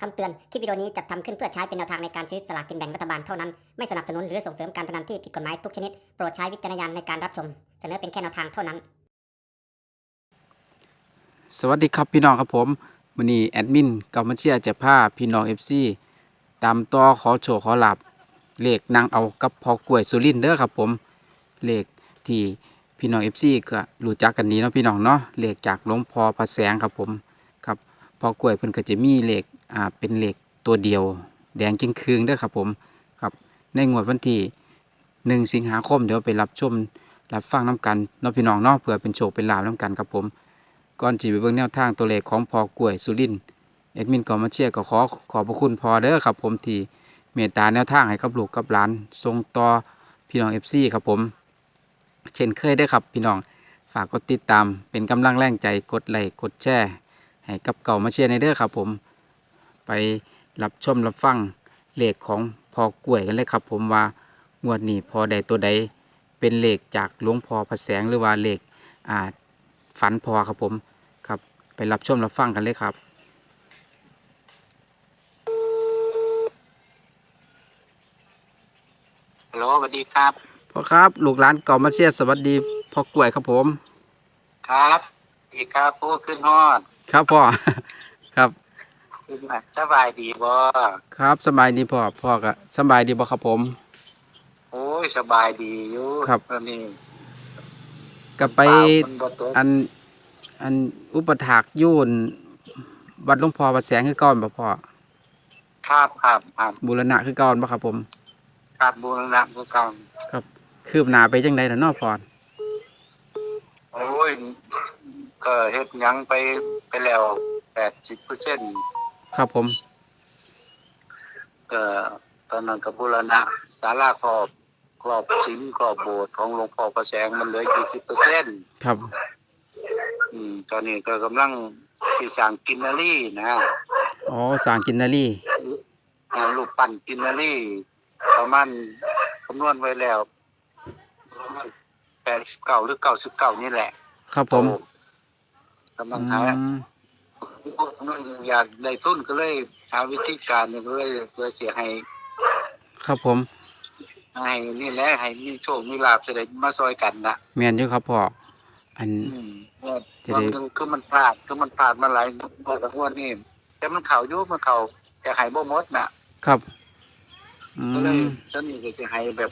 คำเตือน คลิปวิดีโอนี้จัดทำขึ้นเพื่อใช้เป็นแนวทางในการซื้อสลากกินแบ่งรัฐบาลเท่านั้น ไม่สนับสนุนหรือส่งเสริมการพนันที่ผิดกฎหมายทุกชนิด โปรดใช้วิจารณญาณในการรับชม เสนอเป็นแค่แนวทางเท่านั้น สวัสดีครับพี่น้องครับผมวันนี้แอดมินกำมาเชียร์จะพาพี่น้องเอฟซีตามต่อขอโชว์ขอหลับ เลขนางเอากับพอกล้วยสุรินทร์เด้อครับผม เลขที่พี่น้องเอฟซีก็รู้จักกันดีเนาะพี่น้องเนาะเลขจากหลวงพ่อพระแสงครับผมครับพอกล้วยเพิ่นก็จะมีเลข อ่าเป็นเหลขตัวเดียว แดงจึงคืงด้อครับผมครับในงวดวันที่หนึ่งสิงหาคมเดี๋ยวไปรับชมรับฟังน้กันเนาะพี่น้องนาะเพื่อเป็นโชคเป็นลาบน้กันครับผมก่อนจีไปเบิ่งแนวทางตัวเลขของพอกล้วยสุรินด์เอ็ดมินกอมาเชียก็ขอขอบพระคุณพอเด้อครับผมที่เมตตาแนวทางให้กับลูกกับหลานส่งต่อพี่น้องเอฟซีครับผม เช่นเคยได้ครับพี่น้องฝากกดติดตามเป็นกำลังแรงใจกดไลค์กดแชร์ให้กับเก่ามาเชียในเด้อครับผม ไปรับชมรับฟังเลขของพอกล้วยกันเลยครับ ผมว่างวดนี้พอใดตัวใดเป็นเลขจากหลวงพ่อพระแสงหรือว่าเลขอ่าฝันพอครับผมครับไปรับชมรับฟังกันเลยครับฮัลโหลสวัสดีครับ พ่อครับลูกหลานเก่ามาเชียร์สวัสดีพ่อกล้วยครับผม ครับดีครับผู้ขึ้นฮอด ครับพ่อ ครับ สบายดีบ่ครับสบายดีพ่อพ่อก็สบายดีบ่ครับผม โอ้ยสบายดีอยู่ครับ ตอนนี้ก็ไปเปล่ามันบ่ตกอัน อันอุปถากอยุ่นวัดหลวงพ่อวัดแสงคือเก่าบ่พ่อครับครับครับบูรณะคือเก่าบ่ครับผม ครับบูรณะผู้กองครับคืบหน้าไปจังไดล่ะเนาะพ่อโอ้ยก็เฮ็ดหยังไปไปแล้วแปดสิบเปอร์เซ็นต์ ครับผมก็ตอนนั้นก็บูรณะศาลาครอบครอบสิงครอบโบสถ์ของหลวงพ่อประแสงมันเหลือยี่สิบเปอร์เซ็นต์ครับ อืม ตอนนี้ก็กำลังสิสร้างกินนารีนะอ๋อสร้างกินนารีอ่ารูปปั้นกินนารีประมาณคำนวณไว้แล้วประมาณแปดสิบเก้าหรือเก้าสิบเก้านี่แหละครับผม กำลัอืงหาม อยากได้ทุนก็เลยหาวิธีการเนี่ยก็เลยเพื่อเสียให้ครับผมให้นี่แหละให้มีโชคมีลาภจะได้มาซอยกันนะแม่นอยู่ครับพ่ออันอืมว่าจะบาได้งนึงคือมันพลาดคือมันพลาดมาหลายงวดงวดนี่แต่มันเข่าอยุมันเข่าจะให้บ่หมดน่ะ ครับอืก็เลยมตอนนี้ก็จะให้แบบ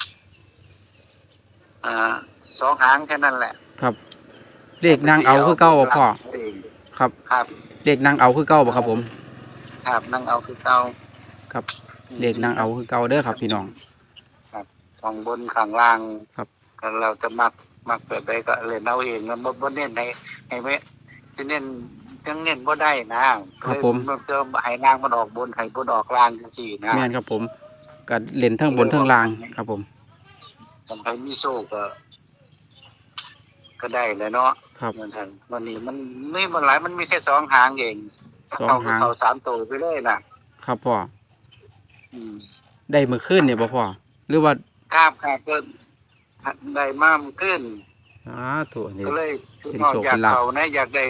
อ่าสองหางแค่นั้นแหละ ครับเลขนางเอาคือเก้าบ่พ่อเองครับครับ เลขนางเอาคือเก้าบ่ครับผม ครับนั่งเอาคือเก้าครับ เลขนางเอาคือเก้าเด้อครับ พี่น้องข้างบนข้างล่างครับก็เราจะมักมักแบบใดก็เล่นเอาเองแล้วบ่บ่เน้นให้ให้ไม่จะเน้นจังเน้นบ่ได้นะครับผมเลยจะให้นางมันออกบนให้บนออกล่างจังซี่นะแม่นครับผมก็เล่นทั้งบนทั้งล่างครับผมทำให้มีโชคก็ก็ได้เลยเนาะ ครับเหมือนกันวันนี้มันไม่มันหลายมันมีแค่สองหางเองสองเขาหางเขาสามตัวไปเลยนะครับพ่ออืมได้มื้อคืนเนี่ยบ่พ่อหรือว่าครับครับก็ได้มากขึ้น สาธุนี่ก็เลยคือเป็นนอกโชคอยากเป็นลาภ เขานะอยากได้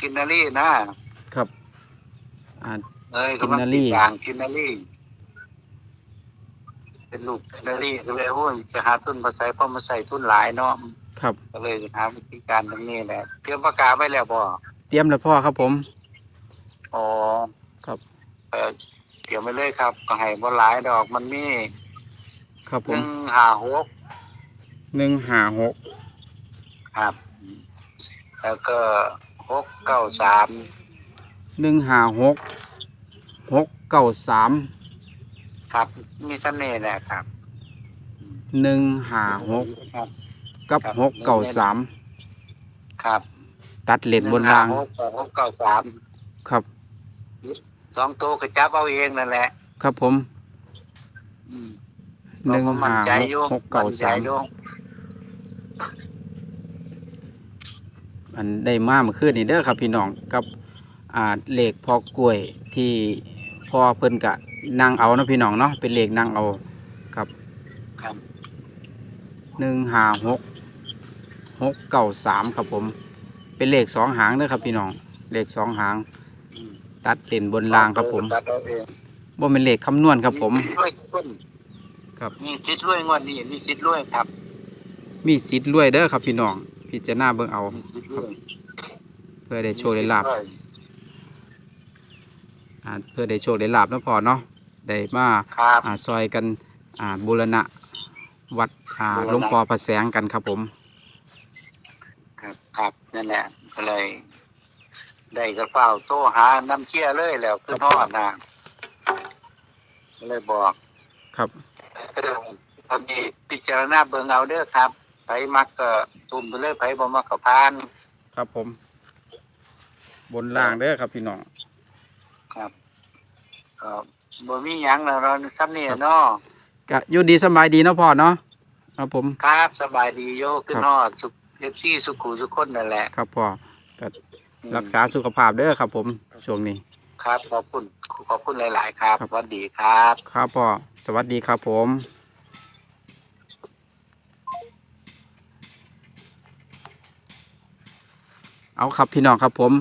กินนารีนะครับอ่า เอ้ยกินนารี กำลังอย่างกินนารีเป็นลูกกินนารีก็เลยโอ้ยจะหาทุนมาใส่เพราะมาใส่ทุนหลายเนาะ ครับ ก็เลยหาวิธีการตรงนี้แหละเตรียมประกาศไว้แล้วบ่เตรียมแล้วพ่อครับผม อ๋อครับ เออเตรียมไว้เลยครับ ก็ให้บ่หลายดอกมันมีครับผหมนึ่งห้าหกหนึ่งห้าหกครับ แล้วก็หกเก้าสามหนึ่งห้าหกหกเก้าสามครับ มีเสน่ห์แหละครับหนึ่งห้าหกครับ กับครับ หกเก้าสามครับตัดเลนบนรางหกกับหกเก้าสามครับ สองตัวก็จับเอาเองนั่นแหละครับผมอืมหนึ่งเพระมั่ห้าใจหอยู่กหกเก้ามั่นใจสามอยู่อันได้มาเมื่อคืนนี่เด้อครับพี่น้องกับอ่าเลขพอกล้วยที่พอเพิ่นกะนางเอาเนาะพี่น้องเนาะเป็นเลขนางเอาครับ ครับหนึ่งห้าหก หกเก้าสามครับผม เป็นเลขสองหางเด้อครับพี่น้อง เลขสองหางอืมตตัดเล่นบนรางครับผมตัดเอาเองบ่เป็นเลขคำนวณครับผมรวยคนครับ มีสิทธิ์รวยงวดนี้มีสิทธิ์รวยครับมีสิทธิ์รวยเด้อครับพี่น้องพิจารณาเบิ่งเอา มีสิทธิ์รวยเพื่อได้โชคได้ลาบอ่าเพื่อได้โชคได้ลาบเนาะพอเนาะได้มาครับ อ่าซอยกันอ่าบูรณะวัดอ่าบูรณะ หลวงพ่อพระแสงกันครับผม ครับครับนั่นแหละก็เลย ได้กระเป๋าโตหาน้ำเชี่ยเลยแล้วขึ้นหอดนะก็เลยบอกครับก็เลยตอนนี้พิจารณาเบิ่งเอาเด้อครับไผมักก็ตุ่มไปเลยไผบ่มักก็พาน ครับผม บนล่างเด้อครับพี่น้องครับก็บ่มีหยังแล้วเราซ้ำนี่เนาะก็อยู่ดีสบายดีเนาะพ่อเนาะครับผม ครับสบายดีโยขึ้นครับฮอดสุข เอฟซีสุขุสุขคนนั่นแหละ ครับพ่อก็อืมรักษาสุขภาพเด้อครับผมช่วงนี้ ครับขอบคุณขอบคุณหลายๆครับครับสวัสดีครับ ครับพ่อสวัสดีครับผมเอาครับพี่น้องครับผม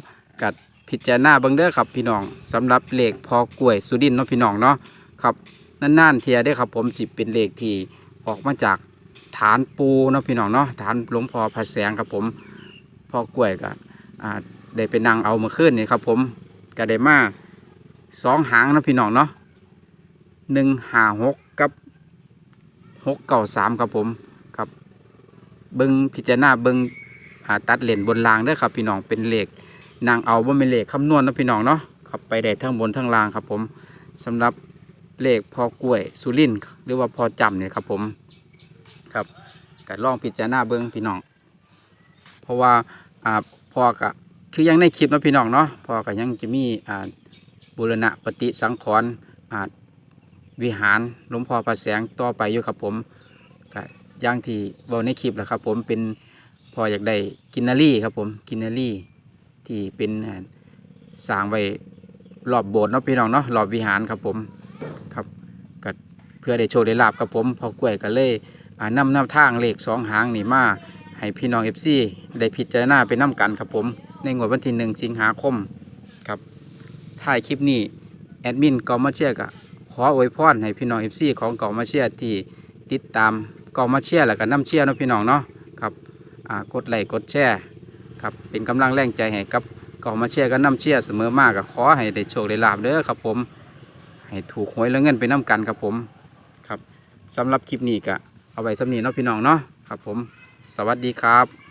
กัดพิจารณาเบิ่งเด้อครับพี่น้องสำหรับเลขพอกล้วยสุดินทร์เนาะพี่น้องเนาะครับนานๆเทียได้อครับผมสิเป็นเลขที่ออกมาจาก ฐานปูเนาะพี่น้องเนาะฐานหลวงพ่อพระแสงครับผมพอกล้วยก็ได้ไปนั่งเอามาขึ้นนี่ครับผมก็ได้มาสองหางนะพี่น้องเนาะหนึ่งห้าหกกับหกเก้าสามครับผมครับเบิงพิจารณาเบิงตัดเหลนบนรางเด้อครับพี่น้องเป็นเหล็กนางเอาว่าเป็นเหล็กคำนวณนะพี่น้องเนาะครับไปได้ทั้งบนทั้งล่างครับผมสำหรับเลขพอกล้วยสุรินหรือว่าพอจำเนี่ยครับผม ครับกัลองพิจารณาเบิ้งพี่น้อง เพราะว่าอ่าพอกะคือยังในคลิปนะพี่น้องเนาะพอกะยังจะมีอ่าบูรณะปฏิสังขรณ์อ่าวิหารหลวงพ่อพระแสงต่อไปอยู่ครับผมก็อย่างที่บอกในคลิปแหละครับ ผมเป็นพออยากได้กินนารีครับผมกินนารีที่เป็นอ่าสร้างไว้รอบโบสถ์เนาะพี่น้องเนาะรอบวิหารครับผมครับก็เพื่อได้โชคได้ลาบครับผมพอกล้วยก็เลยอ่ นำแนวทางเลขสองหางนี่มาให้พี่น้องเอฟซีได้พิจารณาไปน้กันครับผม ในงวดวันที่หนึ่งสิงหาคมครับท้ายคลิปนี้ แอดมินกอมาเชียกะขออวยพรให้พี่น้องเอฟซีของกอมาเชียที่ติดตามกอมาเชียแล้วก็น้ำเชียร์นะพี่น้องเนาะครับอ่ากดไลค์กดแชร์ครับเป็นกำลังแรงใจให้กับกองมาเชียกันน้ำเชียร์เสมอมากก็ขอให้ได้โชคได้ลาบเด้อครับผม ให้ถูกหวยแล้วเงินไปน้ำกันครับผมครับสำหรับคลิปนี้ก็ เอาไว้สำนีเนาะพี่น้องเนาะครับผม สวัสดีครับ